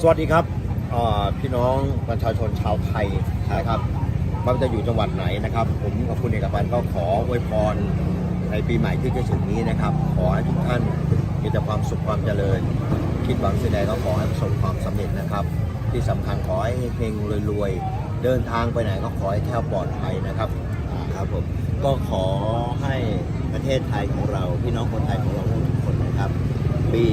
สวัสดีครับพี่น้องประชาชนชาวไทยนะครับไม่ว่าจะอยู่จังหวัดไหนนะครับ ผมกับคุณเอกพันธ์ก็ขออวยพรในปีใหม่ที่จะถึงนี้นะครับ ขอให้ทุกท่านมีแต่ความสุขความเจริญ คิดหวังสิ่งใดก็ขอให้ประสบความสำเร็จนะครับ ที่สำคัญขอให้เฮงรวยๆเดินทางไปไหนก็ขอให้แคล้วปลอดภัยนะครับครับผมก็ขอให้ประเทศไทยของเราพี่น้องคนไทยของเราทุกคนนะครับ ปี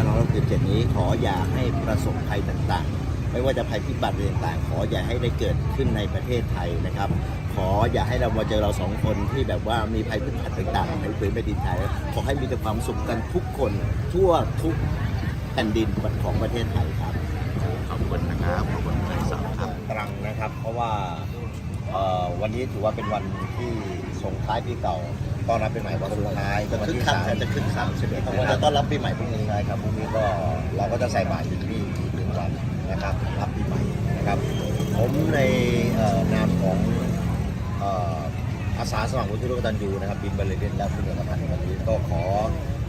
2567 นี้ขออย่าให้ประสบภัยต่างๆ ไม่ว่าจะภัยพิบัติต่างๆ ขออย่าให้ได้เกิดขึ้นในประเทศไทยนะครับ ขออย่าให้เรามาเจอเราสองคนที่แบบว่ามีภัยพิบัติต่างๆในพื้นแผ่นดินไทย ขอให้มีแต่ความสุขกันทุกคนทั่วทุกแผ่นดินของประเทศไทยครับ ขอบคุณนะครับขอบคุณท่านสามครับตรังนะครับ เพราะว่าเอ่อวันนี้ถือว่าเป็นวันที่ส่งท้ายปีเก่า ต้อนรับปีใหม่วันสุดท้ายจะวันคึกที่สามจะคึกคักสิบเอ็ดวันจะต้อนรับปีใหม่พรุ่งนี้ใช่ครับพรุ่งนี้ก็เราก็จะใส่บาตรอยู่ที่นี่อีกหนึ่งวันนะครับรับปีใหม่นะครับ ผมในนามของอาสาสมัครวุฒิร่วมตันยูนะครับบินบริเวณและคุณเอกพันธ์วันนี้ก็ขอ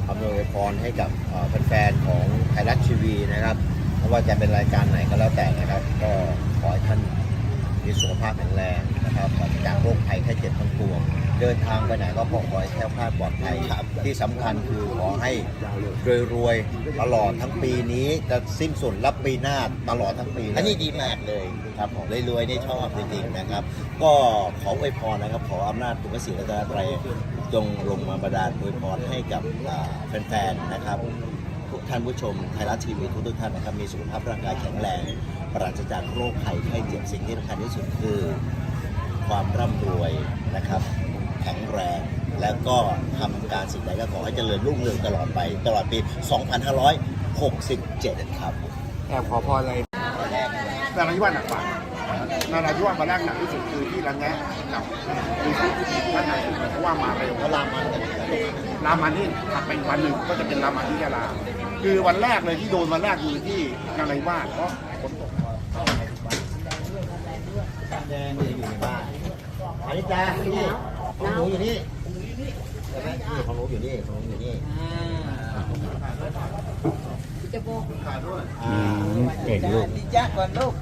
อำนวยพรให้กับเอ่อแฟนๆของไทยรัฐทีวีนะครับไม่ว่าจะเป็นรายการไหนก็แล้วแต่นะครับ ก็ขอให้ท่าน มีสุขภาพแข็งแรงนะครับปราศจากโรคภัยแค่เจ็บทั้งปวง เดินทางไปไหนก็ขอให้แคล้วคลาดปลอดภัยครับที่สำคัญคือขอให้รวยๆตลอดทั้งปีนี้จะสิ้นสุดรับปีหน้าตลอดทั้งปีอันนี้ดีมากเลยครับผมรวยๆนี่ชอบจริงๆนะครับ ก็ขออวยพรนะครับ ขออำนาจปุกศรีรัตนตรัยจงลงมาประดาลอวยพรให้กับแฟนๆนะครับ ทุกท่านผู้ชมไทยรัฐทีวีทุกๆท่านนะครับมีสุขภาพร่างกายแข็งแรงปราศจากโรคภัยไข้เจ็บสิ่งที่สำคัญที่สุดคือความร่ำรวยนะครับ แข็งแรงแล้วก็ทำการสิ่งใดก็ขอให้เจริญรุ่งเรืองตลอดไป ตลอดปี 2567 ครับ แอบขอพรอะไรนาราธิวาสหนักกว่านาราธิวาสมาแรกหนักที่สุดคือที่ระแงะกับมีที่ท่านหนักที่สุดเพราะว่ามาเร็วเพราะรามันกันรามันนี่ถัดไปอีกวันหนึ่งก็จะเป็นรามันที่ยาลา คือวันแรกเลยที่โดนวันแรกคือที่นาราธิวาสเพราะฝนตกแดงจะอยู่ในบ้านอันนี้จ้านี่ของหนูอยู่นี่ใช่ไหมของหนูอยู่นี่ของหนูอยู่นี่อ่าเก่งลูก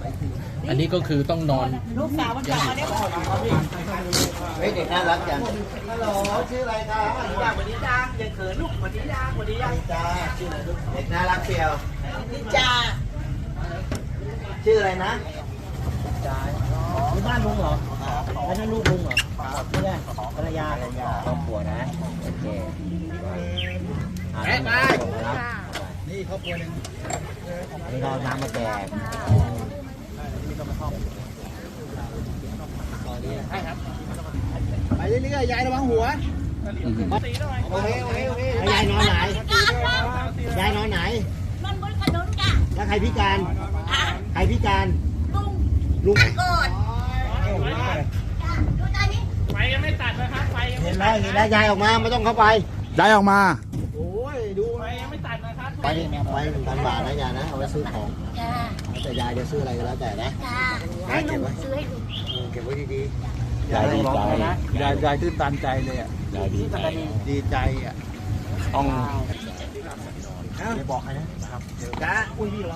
อัน นี้ก็คือต้องนอนลูกสาวมันกลับมาได้บอกเฮ้ยเด็กน่ารักจังฮัลโหลชื่ออะไรครับอยากวันนี้จ้างอย่าเขินลูกวันนี้จ้างวันนี้อัจ้านงนี้จ้าชื่ออะไรลูกเด็กน่ารักเชียวจ้าชื่ออะไรนะที่บ้านลุงเหรอแล้วนั่นลูกลุงเหรอเพื่อนภรรยาครอบครัวนะโอเคแม่ไปนี่ครอบครัวนึงอันนี้เราน้ำมาแจก ไปเรื่อยๆยายระวังหัวโอเคโอเคโอเคยายนอนไหนยายนอนไหนมันบนถนนจ้ะแล้วใครพิการอะใครพิการลุงลุงกอดดูตอนนี้เห็นแล้วเห็นแล้วยายออกมาไม่ต้องเข้าไปย้ายออกมาโอ้ย ดูไปยังไม่ตัดนะครับไปไปหนึ่งพันบาทนะยายนะเอาไว้ซื้อของจ้าแต่ยายจะซื้ออะไรก็แล้วแต่นะจ้าให้ลุงซื้อให้ลุงเออเก็บไว้ดีๆยายดีใจยายยายตื้นตันใจเลยอะยายดีใจดีใจอะต้องอย่าบอกใครนะจ้าอุ้ยพี่ระวั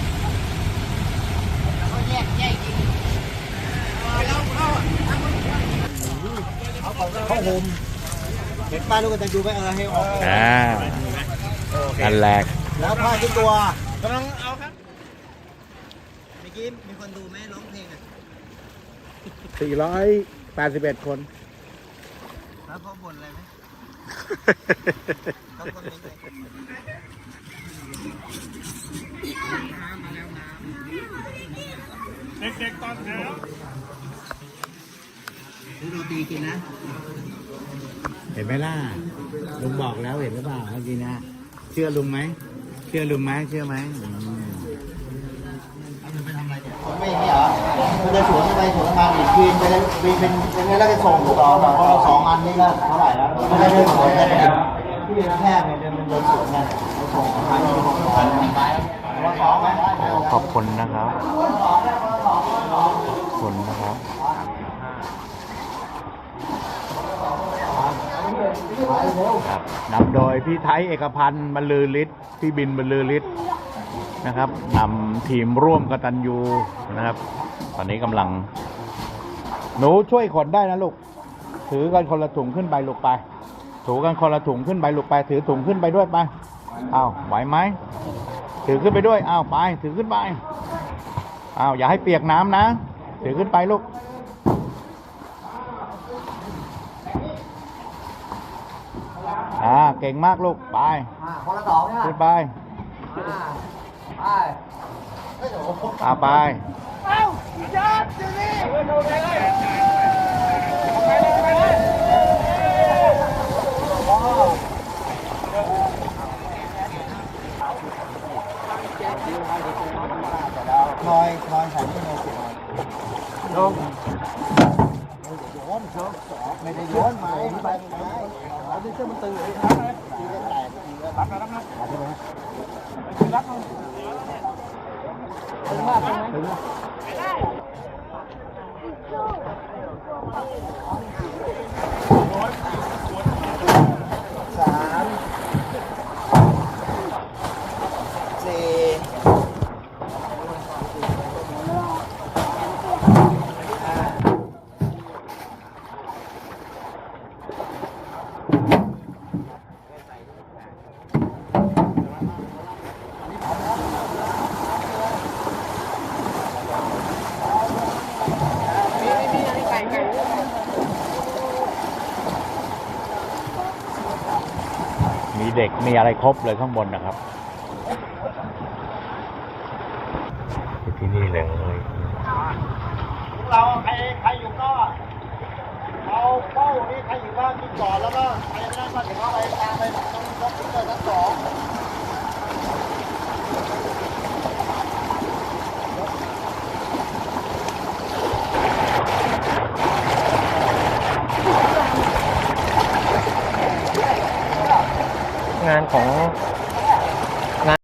ฮมเห็นป้ายลูกกตันยูไหมเออให้ออก อ่านั่นแหละแล้วผ้าขึ้นตัวกำลังเอาครับเมื่อกี้มีคนดูไหมร้องเพลงอะ481 คน แล้วเขาบ่นอะไรไหมเขาคอมเมนต์อะไรเด็กๆตอนเช้า ตีกินนะเห็นไหมล่ะลุงบอกแล้วเห็นหรือเปล่าเมื่อกี้นะเชื่อลุงไหมเชื่อลุงไหมเชื่อไหมอืมไม่นี่เหรอมันจะสวนไปสวนมาอีกทีไปเป็นเป็นเป็นไงแล้วจะส่งต่อต่อสองอันนี้ก็เท่าไหร่แล้วไม่ได้เดินสวนกันที่เป็นแค่เนี่ยเดินเป็นเดินสวนกันส่งอันนี้ส่งอันนี้ไปว่าสองไหมขอบคุณนะครับ ขอบคุณนะครับ ครับนำโดยพี่ไทยเอกพันธ์บรรลือฤทธิ์พี่บินบรรลือฤทธิ์นะครับนำทีมร่วมกตันยูนะครับ ตอนนี้กำลัง หนูช่วยขนได้นะลูก ถือกันคนละถุงขึ้นไปลูกไป ถูกันคนละถุงขึ้นไปลูกไป ถือถุงขึ้นไปด้วยไปอ้าวไหวไหมถือขึ้นไปด้วยอ้าวไป ถือขึ้นไปอ้าวอย่าให้เปียกน้ำนะ ถือขึ้นไปลูก อ่า เก่งมากลูก ไปคนละสองเนี่ยขึ้นไปไปอ่าไปคอยคอยฉันไม่ได้สิลงโยนเถอะไม่ได้โยนไม้ไปไม้เอาดิเสื้อมันตึง เลยครับตีได้แตกตีได้รับนะรับนะใช่ไหมรับตึงมากใช่ไหมตึงมากสามสี่ มี เด็กมีอะไรครบเลยข้างบนนะครับ ที่นี่เลยเราใครใครอยู่ก็เอาเป้านี่ใครอยู่บ้านกินก่อนแล้วก็ใครไม่ได้ก็ถึงเอาไปตามไปต้องยกขึ้นเลยทั้งสอง